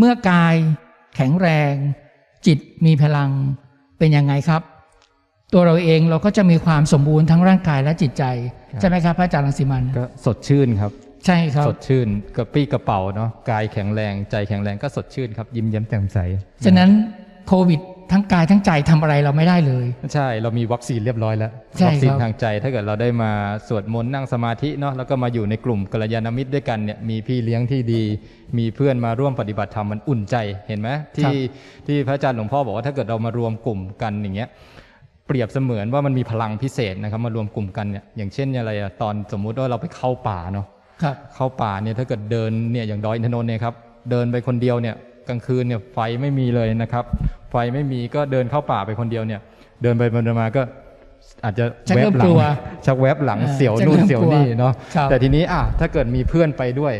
เมื่อกายแข็งแรง จิตมีพลังเป็นยังไงครับ ตัวเราเองเราก็จะมีความสมบูรณ์ทั้งร่างกายและจิตใจครับใช่ไหมครับพระอาจารย์รังสิมันก็สดชื่นครับ ใช่ครับสดชื่นกระปรี้กระเป๋าเนาะกายแข็งแรงใจแข็งแรงก็สดชื่นครับยิ้มแย้มแจ่มใสฉะนั้นโควิด ทั้งกายทั้งใจทำอะไรเราไม่ได้เลย ใช่เรามีวัคซีนเรียบร้อยแล้วใช่วัคซีนครับทางใจ ถ้าเกิดเราได้มาสวดมนต์นั่งสมาธิเนาะแล้วก็มาอยู่ในกลุ่มกัลยาณมิตรด้วยกันเนี่ยมีพี่เลี้ยงที่ดี มีเพื่อนมาร่วมปฏิบัติธรรมมันอุ่นใจเห็นไหมที่ที่พระอาจารย์หลวงพ่อบอกว่าถ้าเกิดเรามารวมกลุ่มกันอย่างเงี้ยเปรียบเสมือนว่ามันมีพลังพิเศษนะครับมารวมกลุ่มกันเนี่ยอย่างเช่นอะไรอะตอนสมมุติว่าเราไปเข้าป่าเนาะครับเข้าป่าเนี่ยถ้าเกิดเดินเนี่ยอย่างดอยอินทนนท์เนี่ยครับเดินไปคนเดียวเนี่ยกลางคืนเนี่ยไฟไม่มีเลยนะครับ ไฟไม่มีก็เดินเข้าป่าไปคนเดียวเนี่ย เดินไปเดินมาก็อาจจะชักแวเริ่บมหลักลังวชักแวบหลังอ่าเสียวชักนู่นเริ่มเสียวกลัวนี่เนาะครับแต่ทีนี้อะถ้าเกิดมีเพื่อนไปด้วย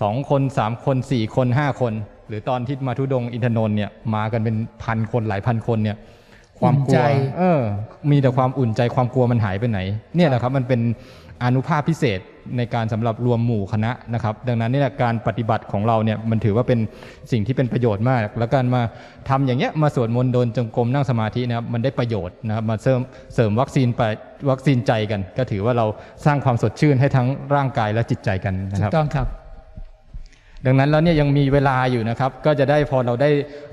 สองคนสามคนสี่คนห้าคน หรือตอนที่มาทุดงค์อินทนนท์เนี่ยมากันเป็นพันคนหลายพันคนเนี่ย ความกลัอุ่นใจวเออ มีแต่ความอุ่นใจความกลัวมันหายไปไหน เนี่ยแหละครับมันเป็นอนุภาพพิเศษ ในการสำหรับรวมหมู่คณะนะครับ ดังนั้นเนี่ยการปฏิบัติของเราเนี่ยมันถือว่าเป็นสิ่งที่เป็นประโยชน์มาก แล้วการมาทำอย่างเงี้ยมาสวดมนต์เดินจงกรมนั่งสมาธินะครับมันได้ประโยชน์นะครับมาเสริมเสริมวัคซีนไปวัคซีนใจกัน ก็ถือว่าเราสร้างความสดชื่นให้ทั้งร่างกายและจิตใจกันนะถูครับกต้องครับดังนั้นแล้วเนี่ยยังมีเวลาอยู่นะครับ ก็จะได้พอเราได้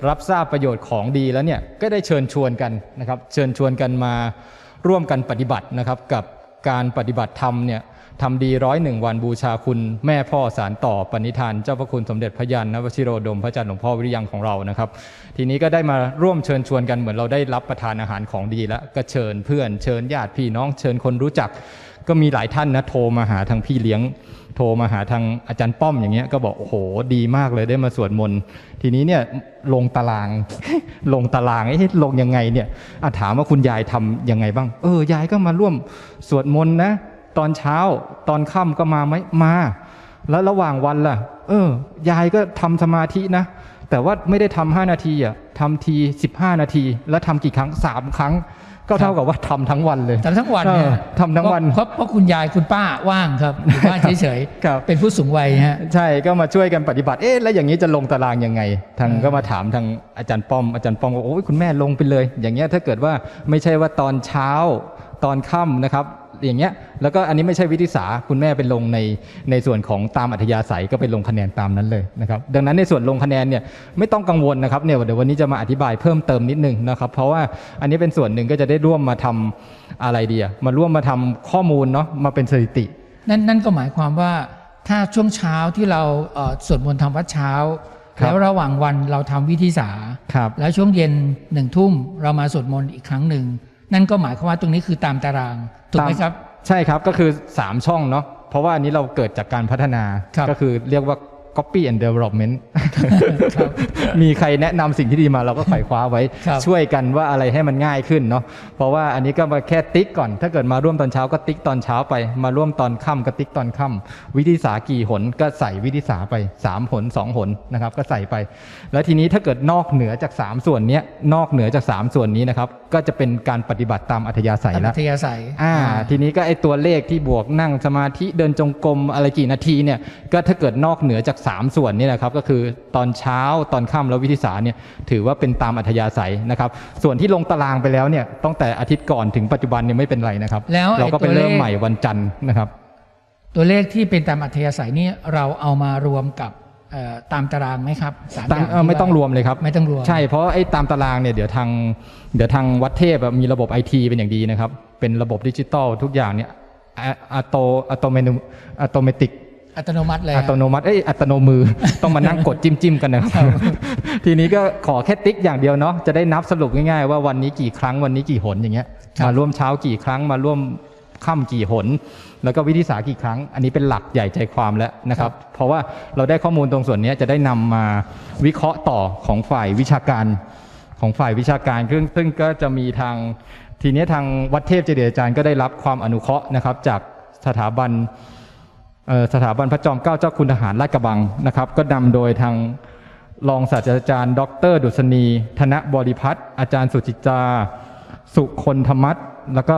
รับทราบประโยชน์ของดีแล้วเนี่ยก็ได้เชิญชวนกันนะครับ เชิญชวนกันมาร่วมกันปฏิบัตินะครับ กับการปฏิบัติธรรมเนี่ย ทำดีร้อยหนึ่งวันบูชาคุณแม่พ่อสารต่อปณิธาน เจ้าพระคุณสมเด็จพระยานนวชิโรดมพระอาจารย์หลวงพ่อวิริยังของเรานะครับ ทีนี้ก็ได้มาร่วมเชิญชวนกันเหมือนเราได้รับประทานอาหารของดีแล้วก็เชิญเพื่อนเชิญญาติพี่น้องเชิญคนรู้จัก ก็มีหลายท่านนะโทรมาหาทางพี่เลี้ยง โทรมาหาทางอาจารย์ป้อมอย่างเงี้ยก็บอกโอ้โหดีมากเลยได้มาสวดมนต์ทีนี้เนี่ยลงตาราง ลงตารางไอ้ลงยังไงเนี่ยอะถามว่าคุณยายทำยังไงบ้าง เออยายก็มาร่วมสวดมนต์นะ ตอนเช้า ตอนค่ำก็มาไหมมา แล้วระหว่างวันล่ะ เออ ยายก็ทำสมาธินะ แต่ว่าไม่ได้ทำห้านาทีอะทำที15นาที แล้วทำกี่ครั้งสามครั้ง ก็เท่ากับว่าทำทั้งวันเลยทำทั้งวันเนี่ยเออทำทั้งวันเพราะเพราะคุณยายคุณป้าว่างครับอยู่บ้านเฉยครับๆเป็นผู้สูงวัยฮะใช่ก็มาช่วยกันปฏิบัติเอ๊ะแล้วอย่างนี้จะลงตารางยังไง ทางอืมก็มาถามทางอาจารย์ป้อมอาจารย์ป้อมก็โอ้ยคุณแม่ลงไปเลย อย่างเงี้ยถ้าเกิดว่าไม่ใช่ว่าตอนเช้าตอนค่ำนะครับ อย่างเงี้ยแล้วก็อันนี้ไม่ใช่วิธิสาคุณแม่เป็นลงในในส่วนของตามอัธยาศัยก็ไปลงคะแนนตามนั้นเลยนะครับดังนั้นในส่วนลงคะแนนเนี่ยไม่ต้องกังวลนะครับเนี่ยเดี๋ยววันนี้จะมาอธิบายเพิ่มเติมนิดนึงนะครับเพราะว่าอันนี้เป็นส่วนหนึ่งก็จะได้ร่วมมาทำอะไรดีอะมาร่วมมาทำข้อมูลเนาะมาเป็นสถิติ นั่นนั่นก็หมายความว่าถ้าช่วงเช้าที่เราเอ่อสวดมนต์ทำวัดเช้าครับแล้วระหว่างวันเราทำวิธีสาครับแล้วช่วงเย็นหนึ่งทุ่มเรามาสวดมนต์อีกครั้งหนึ่ง นั่นก็หมายความว่าตรงนี้คือตามตารางถูกไหมตามครับ ใช่ครับก็คือ 3 ช่องเนาะเพราะว่าอันนี้เราเกิดจากการพัฒนาครับก็คือเรียกว่า copy and development ครับมีใครแนะนำสิ่งที่ดีมาเราก็ไขว่คว้าไว้ครับช่วยกันว่าอะไรให้มันง่ายขึ้นเนาะเพราะว่าอันนี้ก็มาแค่ติ๊กก่อน ถ้าเกิดมาร่วมตอนเช้าก็ติ๊กตอนเช้าไป มาร่วมตอนค่ำก็ติ๊กตอนค่ำวิธีสากี่หนก็ใส่วิธีสาไป 3 หน 2 หนนะครับก็ใส่ไป แล้วทีนี้ถ้าเกิดนอกเหนือจาก 3 ส่วนเนี้ยนอกเหนือจาก 3 ส่วนนี้นะครับก็จะเป็นการปฏิบัติตามอัธยาศัยตามแล้วอัธยาศัยอ่าทีนี้ก็ไอตัวเลขที่บวกนั่งสมาธิเดินจงกรมอะไรกี่นาทีเนี่ยก็ถ้าเกิดนอกเหนือจาก3 ส่วนนี่นะครับก็คือตอนเช้าตอนค่ำแล้ววิธีสาเนี่ยถือว่าเป็นตามอัธยาศัยนะครับ ส่วนที่ลงตารางไปแล้วเนี่ยตั้งแต่อาทิตย์ก่อนถึงปัจจุบันเนี่ยไม่เป็นไรนะครับ แล้วไอ้เราก็ไปตัวเลขเริ่มใหม่วันจันทร์นะครับ ตัวเลขที่เป็นตามอัธยาศัยนี่เราเอามารวมกับเอ่อตามตารางไหมครับสามตั้องย่างเอ่อที่ไม่ต้องว่ารวมเลยครับ ไม่ต้องรวม ใช่เพราะไอ้ตามตารางเนี่ยเดี๋ยวทางเดี๋ยวทางวัดเทพอะมีระบบไอทีเป็นอย่างดีนะครับ เป็นระบบดิจิตอลทุกอย่างเนี่ยอัตโตอัตโตเมนูอัตโตเมติก อัตโนมัติเลยอัตโนมัติเอ้ยอัตโนมือ ต้องมานั่งกดจิ้มจิ้มๆกันนะครับ ทีนี้ก็ขอแค่ติ๊กอย่างเดียวเนาะจะได้นับสรุปง่ายๆว่าวันนี้กี่ครั้งวันนี้กี่หนอย่างเงี้ยครับมาร่วมเช้ากี่ครั้งมาร่วมค่ำกี่หน แล้วก็วิธีสากี่ครั้ง อันนี้เป็นหลักใหญ่ใจความแล้วนะครับ เพราะว่าเราได้ข้อมูลตรงส่วนเนี้ยจะได้นำมาวิเคราะห์ต่อของฝ่ายวิชาการของฝ่ายวิชาการซึ่งซึ่งก็จะมีทางทีนี้ทางวัดเทพเจดีย์อาจารย์ก็ได้รับความอนุเคราะห์นะครับ จากสถาบันเอ่อ สถาบันพระจอมเกล้าเจ้าคุณทหารลาดกระบังนะครับ ก็นำโดยทางรองศาสตราจารย์ ดร ดุษณี ธนบริพัตรอาจารย์สุจิตราสุคนธรรมัตแล้วก็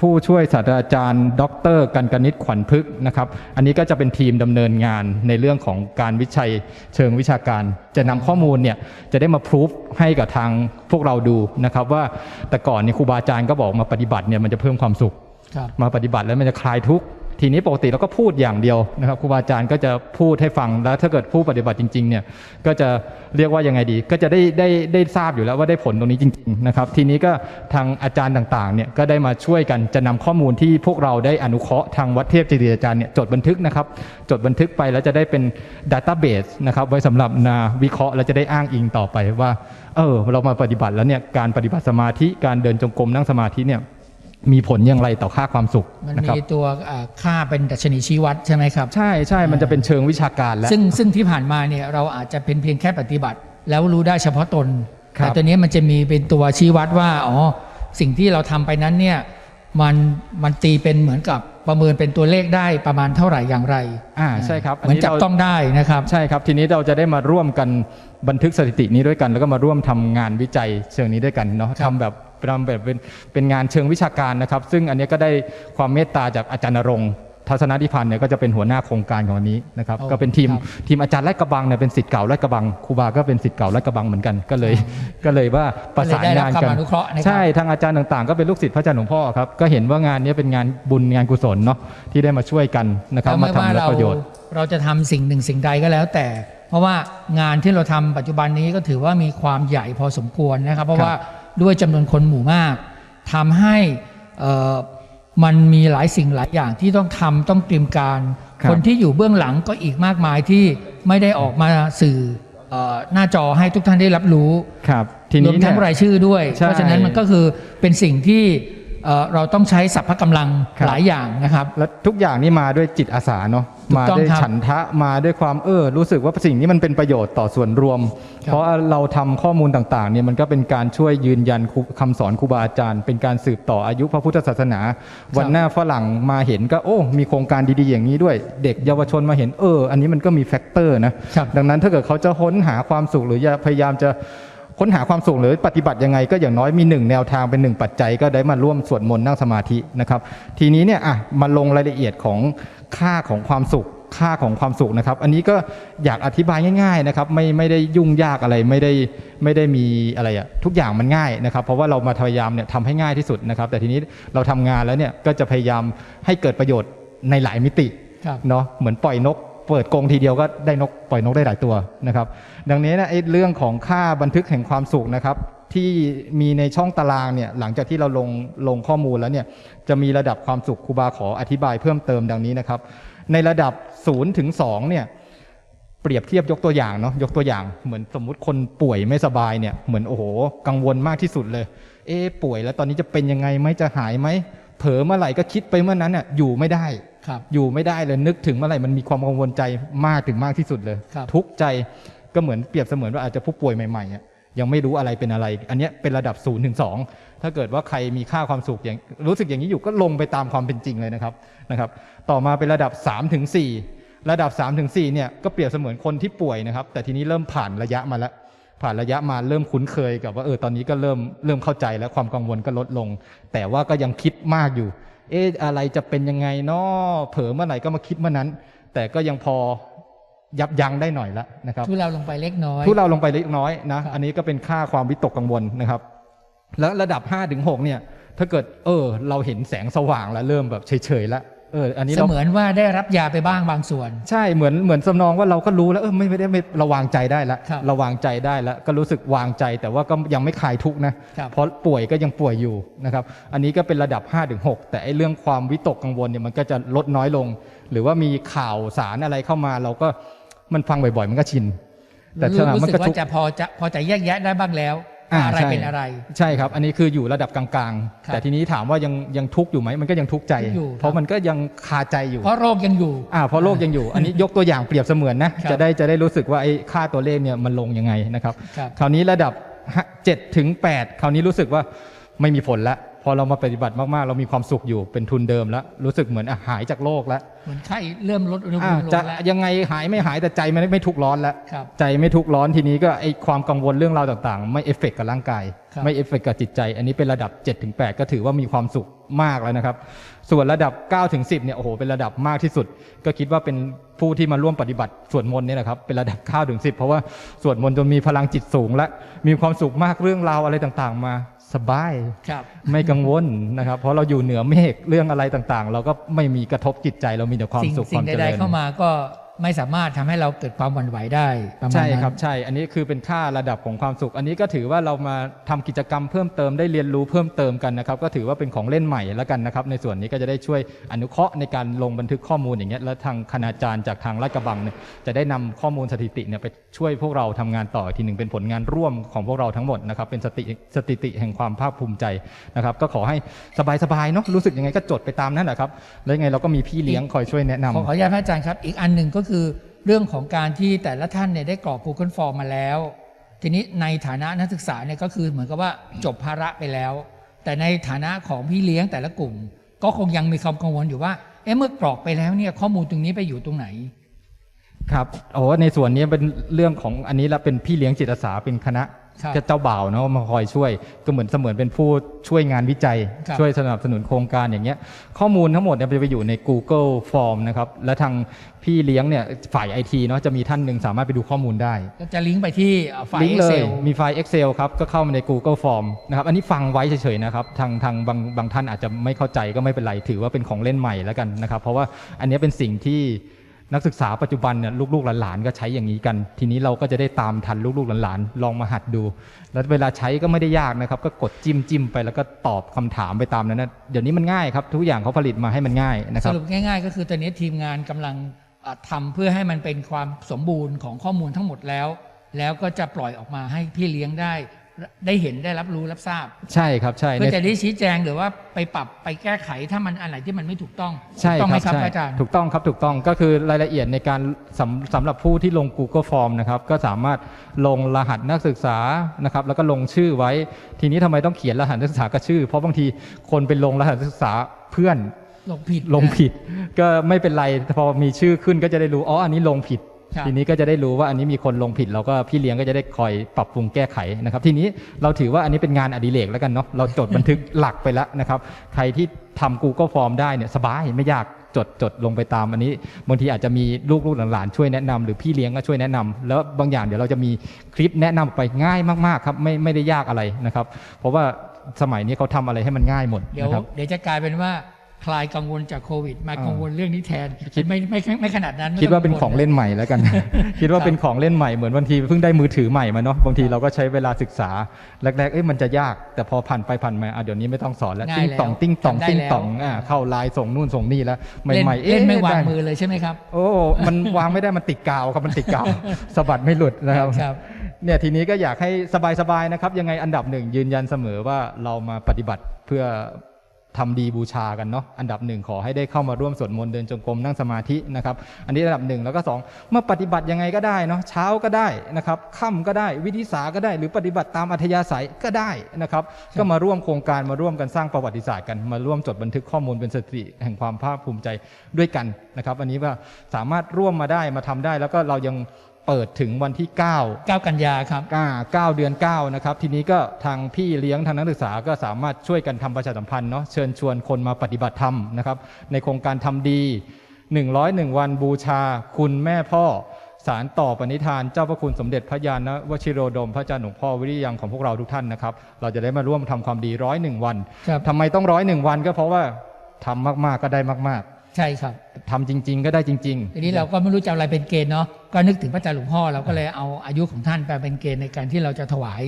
ผู้ช่วยศาสตราจารย์ ดร กันกนิษฐ์ขวัญพฤกษ์นะครับ อันนี้ก็จะเป็นทีมดำเนินงานในเรื่องของการวิจัยเชิงวิชาการ จะนำข้อมูลเนี่ยจะได้มาพรูฟให้กับทางพวกเราดูนะครับ ว่าแต่ก่อนเนี่ยครูบาอาจารย์ก็บอกมาปฏิบัติเนี่ยมันจะเพิ่มความสุขครับมาปฏิบัติแล้วมันจะคลายทุกข์ ทีนี้ปกติเราก็พูดอย่างเดียวนะครับครูบาอาจารย์ก็จะพูดให้ฟังแล้วถ้าเกิดผู้ปฏิบัติจริงๆเนี่ยก็จะเรียกว่ายังไงดี ก็จะได้ได้ได้ทราบอยู่แล้วว่าได้ผลตรงนี้จริงๆนะครับทีนี้ก็ทางอาจารย์ต่างๆเนี่ยก็ได้มาช่วยกันจะนำข้อมูลที่พวกเราได้อนุเคราะห์ทางวัดเทพจิตอาจารย์เนี่ยจดบันทึกนะครับจดบันทึกไปแล้วจะได้เป็นดัตต้าเบสนะครับไว้สำหรับนาวิเคราะห์แล้วจะได้อ้างอิงต่อไปว่าเออเรามาปฏิบัติแล้วเนี่ยการปฏิบัติสมาธิการเดินจงกรมนั่งสมาธิเนี่ย มีผลอย่างไรต่อค่าความสุขมันนะครับมีตัวอ่าค่าเป็นดัชนีชี้วัดใช่ไหมครับ ใช่ใช่มันจะเป็นเชิงวิชาการแล้ว ซึ่งซึ่งที่ผ่านมาเนี่ยเราอาจจะเป็นเพียงแค่ปฏิบัติ แล้วรู้ได้เฉพาะตน ครับ แต่ตัวนี้มันจะมีเป็นตัวชี้วัดว่าอ๋อสิ่งที่เราทำไปนั้นเนี่ยมันมันตีเป็นเหมือนกับประเมินเป็นตัวเลขได้ประมาณเท่าไหร่อย่างไรอ่าใช่ครับเหมือนจับเราต้องได้นะครับ ใช่ครับ ทีนี้เราจะได้มาร่วมกันบันทึกสถิตินี้ด้วยกัน แล้วก็มาร่วมทำงานวิจัยเชิงนี้ด้วยกันเนาะครับทำแบบ ทำแบบเป็นเป็นงานเชิงวิชาการนะครับ ซึ่งอันนี้ก็ได้ความเมตตาจากอาจารย์นรงค์ทัศนธิพันธ์เนี่ยก็จะเป็นหัวหน้าโครงการของวันนี้นะครับโอ้ก็เป็นทีมครับทีมอาจารย์และกระบังเนี่ยเป็นสิทธิ์เก่าและกระบังครูบาก็เป็นสิทธิ์เก่าและกระบังเหมือนกันก็เลย ก็เลยว่าประสานก็เลยได้รับงานกันคำอนุเคราะห์นะครับใช่ทางอาจารย์ต่างๆ ก็เป็นลูกศิษย์พระอาจารย์หลวงพ่อครับก็เห็นว่างานนี้เป็นงานบุญงานกุศลเนาะที่ได้มาช่วยกันนะครับแล้วมาไม่ว่าทำและเราประโยชน์ เราจะทำสิ่งหนึ่งสิ่งใดก็แล้วแต่ เพราะว่างานที่เราทำปัจจุบันนี้ก็ถือว่ามีความใหญ่พอสมควรนะครับ เพราะว่า ด้วยจำนวนคนหมู่มากทำให้เอ่อมันมีหลายสิ่งหลายอย่างที่ต้องทำต้องเตรียมการครับคนที่อยู่เบื้องหลังก็อีกมากมายที่ไม่ได้ออกมาสื่อเอ่อหน้าจอให้ทุกท่านได้รับรู้ครับทีรวนี้มเนี่ทั้ยงรายชื่อด้วยใช่เพราะฉะนั้นมันก็คือเป็นสิ่งที่ เอ่อเราต้องใช้สัพพะกำลังครับหลายอย่างนะครับ และทุกอย่างนี่มาด้วยจิตอาสาเนาะถูกมาต้องด้วยครับฉันทะมาด้วยความเออรู้สึกว่าสิ่งนี้มันเป็นประโยชน์ต่อส่วนรวมครับเพราะเราทำข้อมูลต่างๆเนี่ยมันก็เป็นการช่วยยืนยันครูคำสอนครูบาอาจารย์ เป็นการสืบต่ออายุพระพุทธศาสนา วันหน้าฝรั่งมาเห็นก็โอ้ มีโครงการดีๆอย่างนี้ด้วย เด็กเยาวชนมาเห็นเออ อันนี้มันก็มีแฟกเตอร์นะครับดังนั้นถ้าเกิดเขาจะค้นหาความสุขหรือจะพยายามจะ ค้นหาความสุขหรือปฏิบัติยังไงก็อย่างน้อยมีหนึ่งแนวทางเป็นหนึ่งปัจจัยก็ได้มาร่วมสวดมนต์นั่งสมาธินะครับ ทีนี้เนี่ยอะมาลงรายละเอียดของค่าของความสุขค่าของความสุขนะครับ อันนี้ก็อยากอธิบายง่ายๆนะครับ ไม่ไม่ได้ยุ่งยากอะไรไม่ได้ไม่ได้มีอะไรอะทุกอย่างมันง่ายนะครับ เพราะว่าเรามาพยายามเนี่ยทำให้ง่ายที่สุดนะครับ แต่ทีนี้เราทำงานแล้วเนี่ยก็จะพยายามให้เกิดประโยชน์ในหลายมิติครับเนาะเหมือนปล่อยนก เปิดกรงทีเดียวก็ได้นกปล่อยนกได้หลายตัวนะครับ ดังนี้นะไอ้เรื่องของค่าบันทึกแห่งความสุขนะครับ ที่มีในช่องตารางเนี่ยหลังจากที่เราลงลงข้อมูลแล้วเนี่ยจะมีระดับความสุขครูบาขออธิบายเพิ่มเติมดังนี้นะครับ ในระดับ0ถึง2เนี่ยเปรียบเทียบยกตัวอย่างเนาะยกตัวอย่างเหมือนสมมุติคนป่วยไม่สบายเนี่ยเหมือนโอ้โห กังวลมากที่สุดเลย เอ๊ป่วยแล้วตอนนี้จะเป็นยังไงไหมจะหายไหมเผลอเมื่อไหร่ก็คิดไปเมื่อนั้นน่ะอยู่ไม่ได้ อยู่ไม่ได้เลยนึกถึงเมื่อไหร่มันมีความกังวลใจมากถึงมากที่สุดเลยครับทุกข์ใจก็เหมือนเปรียบเสมือนว่าอาจจะผู้ป่วยใหม่ๆอะยังไม่รู้อะไรเป็นอะไร อันเนี้ยเป็นระดับ0ูนย์ถึงสถ้าเกิดว่าใครมีค่าความสุขอย่างรู้สึกอย่างนี้อยู่ก็ลงไปตามความเป็นจริงเลยนะครับนะครับ ต่อมาเป็นระดับ3ถึง4ระดับ3ถึง4เนี่ยก็เปรียบเสมือนคนที่ป่วยนะครับ แต่ทีนี้เริ่มผ่านระยะมาแล้ว ผ่านระยะมาเริ่มคุ้นเคยกับว่าเออตอนนี้ก็เริ่มเริ่มเข้าใจแล้วความกังวลก็ลดลง แต่ว่าก็ยังคิดมากอยู่ เอ๊ะอะไรจะเป็นยังไงเนาะเผลอเมื่อไหร่ก็มาคิดเมื่อนั้น แต่ก็ยังพอยับยั้งได้หน่อยละนะครับทุเราลงไปเล็กน้อยทุเราลงไปเล็กน้อยนะครับอันนี้ก็เป็นค่าความวิตกกังวลนะครับ แล้วระดับ5ถึง6เนี่ยถ้าเกิดเออเราเห็นแสงสว่างแล้วเริ่มแบบเฉยๆแล้ว เอออันนี้เสเรา มือนว่าได้รับยาไปบ้างบางส่วน ใช่เหมือนเหมือนสำนองว่าเราก็รู้แล้วเออไม่ไม่ได้ไม่เราวางใจได้แล้วครับเราวางใจได้แล้วก็รู้สึกวางใจแต่ว่าก็ยังไม่คลายทุกข์นะครับ เพราะป่วยก็ยังป่วยอยู่นะครับอันนี้ก็เป็นระดับ5ถึง6แต่ไอ้เรื่องความวิตกกังวลเนี่ยมันก็จะลดน้อยลง หรือว่ามีข่าวสารอะไรเข้ามาเราก็มันฟังบ่อยๆ มันก็ชิน แต่รู้ขณะรู้มันสึก็กว่าทุกข์ จะพอจะพอจะแยกแยะได้บ้างแล้ว อ่าว่าอะไรใช่เป็นอะไร ใช่ครับ อันนี้คืออยู่ระดับกลางครัๆบแต่ทีนี้ถามว่ายังยังทุกข์อยู่ไหมมันก็ยังทุกข์ใจ ทุกข์อยู่เพราะมันก็ยังคาใจอยู่เพราะโรคยังอยู่ อ่าเพราะโลกยังอยู่ อันนี้ยกตัวอย่างเปรียบเสมือนนะครับ จะได้จะได้รู้สึกว่าไอ้ค่าตัวเลขเนี่ยมันลงยังไงนะครับ ครับ คราวนี้ระดับ7ถึง8คราวนี้รู้สึกว่าไม่มีผลละ พอเรามาปฏิบัติมากๆ เรามีความสุขอยู่เป็นทุนเดิมแล้ว รู้สึกเหมือนอะหายจากโลกแล้วเหมือนไข้เริ่มลดอุณหภูอ่ามิลงจะแล้ว ยังไงหายไม่หายแต่ใจมันไม่ทุกข์ร้อนแล้ว ครับ ใจไม่ทุกข์ร้อนทีนี้ก็ไอความกังวลเรื่องราวต่างๆ ไม่เอฟเฟกกับร่างกาย ครับ ไม่เอฟเฟกกับจิตใจ อันนี้เป็นระดับ 7-8 ก็ถือว่ามีความสุขมากแล้วนะครับ ส่วนระดับ9ถึง10 เนี่ยโอ้โหเป็นระดับมากที่สุด ก็คิดว่าเป็นผู้ที่มาร่วมปฏิบัติสวดมนต์เนี่ยนะครับเป็นระดับ9ถึง10 เพราะว่าสวดมนต์จนมีพลังจิตสูงและมีความสุขมากเรื่องราวอะไรต่างๆ มา สบายครับไม่กังวลนะครับ เพราะเราอยู่เหนือเมฆเรื่องอะไรต่างๆ เราก็ไม่มีกระทบจิตใจเรามีแต่ความสิ่งสุขคสิ่วางมเจใดริญๆเข้ามาก็ ไม่สามารถทำให้เราเกิดความหวั่นไหวได้ประมาณใช่นั้นครับใช่ อันนี้คือเป็นค่าระดับของความสุข อันนี้ก็ถือว่าเรามาทำกิจกรรมเพิ่มเติมได้เรียนรู้เพิ่มเติมกันนะครับ ก็ถือว่าเป็นของเล่นใหม่แล้วกันนะครับ ในส่วนนี้ก็จะได้ช่วยอนุเคราะห์ในการลงบันทึกข้อมูลอย่างเงี้ยแล้วทางคณาจารย์จากทางราชกระบังเนี่ยจะได้นำข้อมูลสถิติเนี่ยไปช่วยพวกเราทำงานต่ออีกทีหนึ่งเป็นผลงานร่วมของพวกเราทั้งหมดนะครับเป็นสติสถิติแห่งความภาคภูมิใจนะครับ ก็ขอให้สบายๆเนาะรู้สึกยังไงก็จดไปตามนั้นแหละครับแล้วยังไงเราก็มีพี่เลี้ยงคอยช่วยแนะนำขอขออนุญาตพระอาจารย์ครับ อีกอันหนึ่งก็คือเรื่องของการที่แต่ละท่านเนี่ยได้กรอก Google Form มาแล้ว ทีนี้ในฐานะนักศึกษาเนี่ยก็คือเหมือนกับว่าจบภาระไปแล้ว แต่ในฐานะของพี่เลี้ยงแต่ละกลุ่ม ก็คงยังมีความกังวลอยู่ว่าเอ๊ะเมื่อกรอกไปแล้วเนี่ยข้อมูลตรงนี้ไปอยู่ตรงไหนครับโอ้ในส่วนนี้เป็นเรื่องของอันนี้แล้วเป็นพี่เลี้ยงจิตอาสาเป็นคณะ ครับเจ้าบ่าวเนาะมาคอยช่วย ก็เหมือนเสมือนเป็นผู้ช่วยงานวิจัย ครับช่วยสนับสนุนโครงการอย่างเงี้ยข้อมูลทั้งหมดเนี่ยจะไปอยู่ใน Google Form นะครับและทางพี่เลี้ยงเนี่ยฝ่ายไอทีเนาะจะมีท่านหนึ่งสามารถไปดูข้อมูลได้ ก็จะลิงก์ไปที่เอ่อไฟล์ลิงก์เลย Excel มีไฟล์ Excel ครับ ก็เข้ามาใน Google Form นะครับ อันนี้ฟังไว้เฉยๆนะครับ ทางทางบางบางท่านอาจจะไม่เข้าใจก็ไม่เป็นไร ถือว่าเป็นของเล่นใหม่แล้วกันนะครับ เพราะว่าอันนี้เป็นสิ่งที่ นักศึกษาปัจจุบันเนี่ยลูกๆหลานๆก็ใช้อย่างนี้กัน ทีนี้เราก็จะได้ตามทันลูกๆหลานๆลองมาหัดดู แล้วเวลาใช้ก็ไม่ได้ยากนะครับ ก็กดจิ้มจิ้มไปแล้วก็ตอบคำถามไปตามนั้นนะเดี๋ยวนี้มันง่ายครับ ทุกอย่างเขาผลิตมาให้มันง่ายนะครับสรุปง่ายๆ ก็คือตอนนี้ทีมงานกำลังอะทำเพื่อให้มันเป็นความสมบูรณ์ของข้อมูลทั้งหมดแล้ว แล้วก็จะปล่อยออกมาให้พี่เลี้ยงได้ ได้เห็นได้รับรู้รับทราบ ใช่ครับใช่เพื่อในจะได้ชี้แจงหรือว่าไปปรับไปแก้ไขถ้ามันอันไหนที่มันไม่ถูกต้องใช่ถูกต้องไหมคครัรับบใช่อาจารย์ถูกต้องครับถูกต้องก็คือรายละเอียดในการสำสำหรับผู้ที่ลง Google Form นะครับก็สามารถลงรหัสนักศึกษานะครับแล้วก็ลงชื่อไว้ ทีนี้ทำไมต้องเขียนรหัสนักศึกษากับชื่อ เพราะบางทีคนไปลงรหัสนักศึกษาเพื่อนลงผิดลงผิด ก็ไม่เป็นไรพอมีชื่อขึ้นก็จะได้รู้อ๋ออันนี้ลงผิดครับ ทีนี้ก็จะได้รู้ว่าอันนี้มีคนลงผิดเราก็พี่เลี้ยงก็จะได้คอยปรับปรุงแก้ไขนะครับ ทีนี้เราถือว่าอันนี้เป็นงานอดิเรกแล้วกันเนาะเราจดบันทึกหลักไปแล้วนะครับใครที่ทำ Google Form ได้เนี่ยสบายไม่ยากจดจดลงไปตามอันนี้บางทีอาจจะมีลูกลูกหลานๆช่วยแนะนำหรือพี่เลี้ยงก็ช่วยแนะนำแล้วบางอย่างเดี๋ยวเราจะมีคลิปแนะนำไปง่ายมากๆครับไม่ไม่ได้ยากอะไรนะครับ เพราะว่าสมัยนี้เขาทำอะไรให้มันง่ายหมดเดี๋ยวนะครับเดี๋ยวจะกลายเป็นว่า คลายกังวลจากโควิดมาอ่ากังวลเรื่องนี้แทนคิดไม่ไม่ไม่ไม่ขนาดนั้นไม่คิดว่าเป็นต้ของเล่นใหม่แล้วกัน คิดว่าเป็นของเล่นใหม่เหมือนบางทีเพิ่งได้มือถือใหม่มาเนาะบางทีเราก็ใช้เวลาศึกษาแรกๆเอ้ยมันจะยากแต่พอผ่านไปผ่านมาอะเดี๋ยวนี้ไม่ต้องสอนแล้วง่ายติ้งแล้วต่องติ้งต่องทำได้ติ้งแล้วต่องอะเข้าไลน์ส่งนู่นส่งนี่แล้วใเล่นหม่ๆเล่นไม่วางด้มือเลยใช่ไหมครับ โอ้มันวางไม่ได้มันติดกาวครับมันติดกาวสะบัดไม่หลุดนะครับครับเนี่ยทีนี้ก็อยากให้สบายๆนะครับ ยังไงอันดับหนึ่งยืนยันเสมอว่าเรามาปฏิบัติเพื่อ ทำดีบูชากันเนาะอันดับหนึ่งขอให้ได้เข้ามาร่วมสวดมนต์เดินจงกรมนั่งสมาธินะครับ อันนี้อันดับหนึ่งแล้วก็สองเมื่อปฏิบัติยังไงก็ได้เนาะเช้าก็ได้นะครับค่ำก็ได้วิธิสาก็ได้ หรือปฏิบัติตามอัธยาศัยก็ได้นะครับ ก็มาร่วมโครงการมาร่วมกันสร้างประวัติศาสตร์กันมาร่วมจดบันทึกข้อมูลเป็นสติแห่งความภาคภูมิใจด้วยกันนะครับ อันนี้ว่าสามารถร่วมมาได้มาทำได้แล้วก็เรายัง เปิดถึงวันที่ 9 9 กันยาครับก้า9เดือน 9 นะครับ ทีนี้ก็ทางพี่เลี้ยงทางนักศึกษาก็สามารถช่วยกันทำประชาสัมพันธ์เนาะเชิญชวนคนมาปฏิบัติธรรมนะครับ ในโครงการทำดี 101 วันบูชา คุณแม่พ่อสารต่อปณิธานเจ้าพระคุณสมเด็จพระยาณวชิโรดม พระอาจารย์หลวงพ่อวิริยังของพวกเราทุกท่านนะครับ เราจะได้มาร่วมทำความดีร้อยหนึ่งวันครับ ทำไมต้องร้อยหนึ่งวันก็เพราะว่าทำมากๆก็ได้มาก ใช่ครับๆทำจริง ๆ ก็ได้จริงๆทีนี้เราก็ไม่รู้จะเอาอะไรเป็นเกณฑ์เนาะก็นึกถึงพระอาจารย์หลวงพ่อเราก็เลยเอาอายุของท่านไปเป็นเกณฑ์ในการที่เราจะถวาย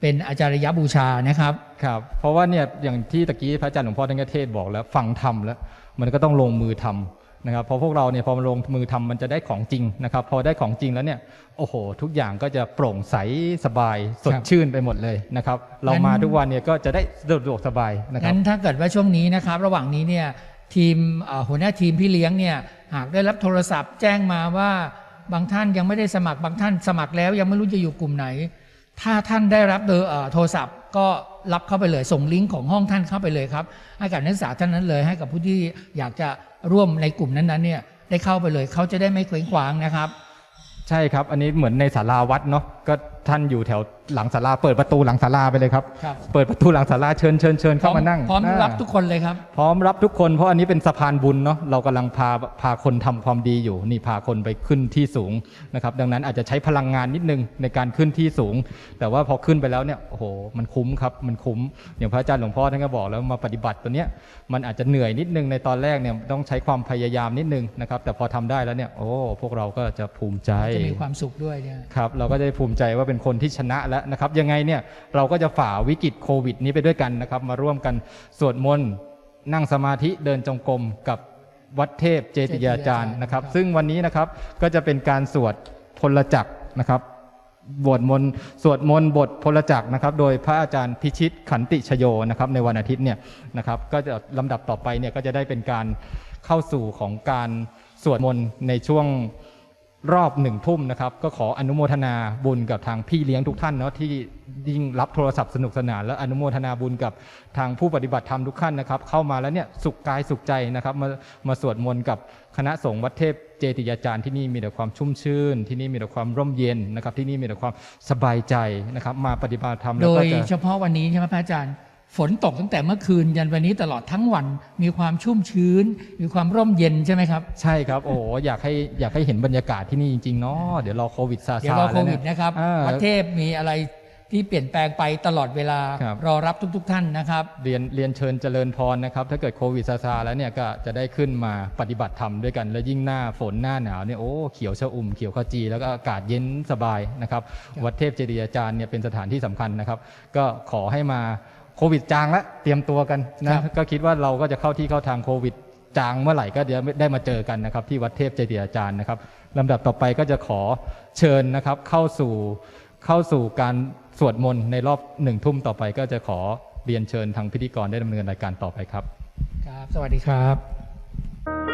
เป็นอาจารยบูชานะครับครับ เพราะว่าเนี่ยอย่างที่ตะกี้พระอาจารย์หลวงพ่อท่านก็เทศน์บอกแล้วฟังทำแล้ว มันก็ต้องลงมือทำนะครับเพราะพวกเราเนี่ยพอมาลงมือทำมันจะได้ของจริงนะครับพอได้ของจริงแล้วเนี่ยโอ้โห ทุกอย่างก็จะโปร่งใสสบายสดครับชื่นไปหมดเลยนะครับ เรางั้นมาทุกวันเนี่ยก็จะได้สะดวกสบายนะครับงั้นถ้าเกิดว่าช่วงนี้นะครับ ระหว่างนี้เนี่ย ทีมหัวหน้าทีมพี่เลี้ยงเนี่ยหากได้รับโทรศัพท์แจ้งมาว่าบางท่านยังไม่ได้สมัครบางท่านสมัครแล้วยังไม่รู้จะอยู่กลุ่มไหน ถ้าท่านได้รับโทรศัพท์ก็รับเข้าไปเลยส่งลิงก์ของห้องท่านเข้าไปเลยครับให้กับนักศึกษาท่านนั้นเลย ให้กับผู้ที่อยากจะร่วมในกลุ่มนั้นๆเนี่ยได้เข้าไปเลยเขาจะได้ไม่เคว้งคว้างนะครับ ใช่ครับ อันนี้เหมือนในศาลาวัดเนาะก็ท่านอยู่แถวหลังศาลาเปิดประตูหลังศาลาไปเลยครับ ครับ เปิดประตูหลังศาลาเชิญเชิญเชิญเข้ามานั่งพร้อมอ่ารับทุกคนเลยครับ พร้อมรับทุกคนเพราะอันนี้เป็นสะพานบุญเนาะเรากำลังพาพาคนทำความดีอยู่ นี่พาคนไปขึ้นที่สูงนะครับดังนั้นอาจจะใช้พลังงานนิดนึงในการขึ้นที่สูง แต่ว่าพอขึ้นไปแล้วเนี่ยโอ้โหมันคุ้มครับมันคุ้มอย่างพระอาจารย์หลวงพ่อท่านก็บอกแล้วมาปฏิบัติตัวเนี้ยมันอาจจะเหนื่อยนิดนึงในตอนแรกเนี่ยต้องใช้ความพยายามนิดนึงนะครับแต่พอทำได้แล้วเนี่ยโอ้พวกเราก็จะภูมิใจจะมีความสุขด้วยเนี่ย ครับเราก็จะได้ภูมิใจว่าเป็นคนที่ชนะแล้วนะครับ ยังไงเนี่ยเราก็จะฝ่าวิกฤตโควิด นี้ไปด้วยกันนะครับ มาร่วมกันสวดมนต์นั่งสมาธิเดินจงกรมกับวัดเทพเจติยาจารย์นะครับ ซึ่งวันนี้นะครับก็จะเป็นการสวดพลจักรนะครับบทมนต์สวดมนต์บทพลจักรนะครับ โดยพระอาจารย์พิชิตขันติชโยนะครับ ในวันอาทิตย์เนี่ยนะครับ ก็จะลำดับต่อไปเนี่ยก็จะได้เป็นการเข้าสู่ของการสวดมนต์ในช่วง รอบหนึ่งทุ่มนะครับ ก็ขออนุโมทนาบุญกับทางพี่เลี้ยงทุกท่านเนาะที่ยิ่งรับโทรศัพท์สนุกสนาน และอนุโมทนาบุญกับทางผู้ปฏิบัติธรรมทุกท่านนะครับ เข้ามาแล้วเนี่ยสุขกายสุขใจนะครับ มามาสวดมนต์กับคณะสงฆ์วัดเทพเจติยาจารย์ที่นี่มีแต่ความชุ่มชื่น ที่นี่มีแต่ความร่มเย็นนะครับ ที่นี่มีแต่ความสบายใจนะครับ มาปฏิบัติธรรมแล้โดก็ยจะ เฉพาะวันนี้ใช่ไหมพระอาจารย์ ฝนตกตั้งแต่เมื่อคืนยันวันนี้ตลอดทั้งวันมีความชุ่มชื้น มีความร่มเย็นใช่ไหมครับ ใช่ครับ โอ้โหอยากให้อยากให้เห็นบรรยากาศที่นี่จริงๆเนาะเดี๋ยวรอโควิดซาเดี๋ยวซารอโคแล้ววิเนี่ดยนะครับอ่าวัดเทพมีอะไรที่เปลี่ยนแปลงไปตลอดเวลาครับรอรับทุก ๆ ท่านนะครับ เรียนเรียนเชิญเจริญพรนะครับ ถ้าเกิดโควิดซาซาแล้วเนี่ยก็จะได้ขึ้นมาปฏิบัติธรรมด้วยกัน แล้วยิ่งหน้าฝนหน้าหนาวเนี่ยโอ้เขียวชะอุ่มเขียวขจี แล้วก็อากาศเย็นสบายนะครับ วัดเทพเจดีย์อาจารย์เนี่ยเป็นสถานที่สำคัญนะครับ ก็ขอให้มา โควิดจางแล้วเตรียมตัวกันครันะบก็คิดว่าเราก็จะเข้าที่เข้าทางโควิดจางเมื่อไหร่ก็เดี๋ยวได้มาเจอกันนะครับ ที่วัดเทพเจดีย์อาจารย์นะครับลำดับต่อไปก็จะขอเชิญนะครับเข้าสู่เข้าสู่การสวดมนต์ในรอบหนึ่งทุ่มต่อไปก็จะขอเรียนเชิญทางพิธีกรได้ดำเนินรายการต่อไปครับ ครับ สวัสดีครับ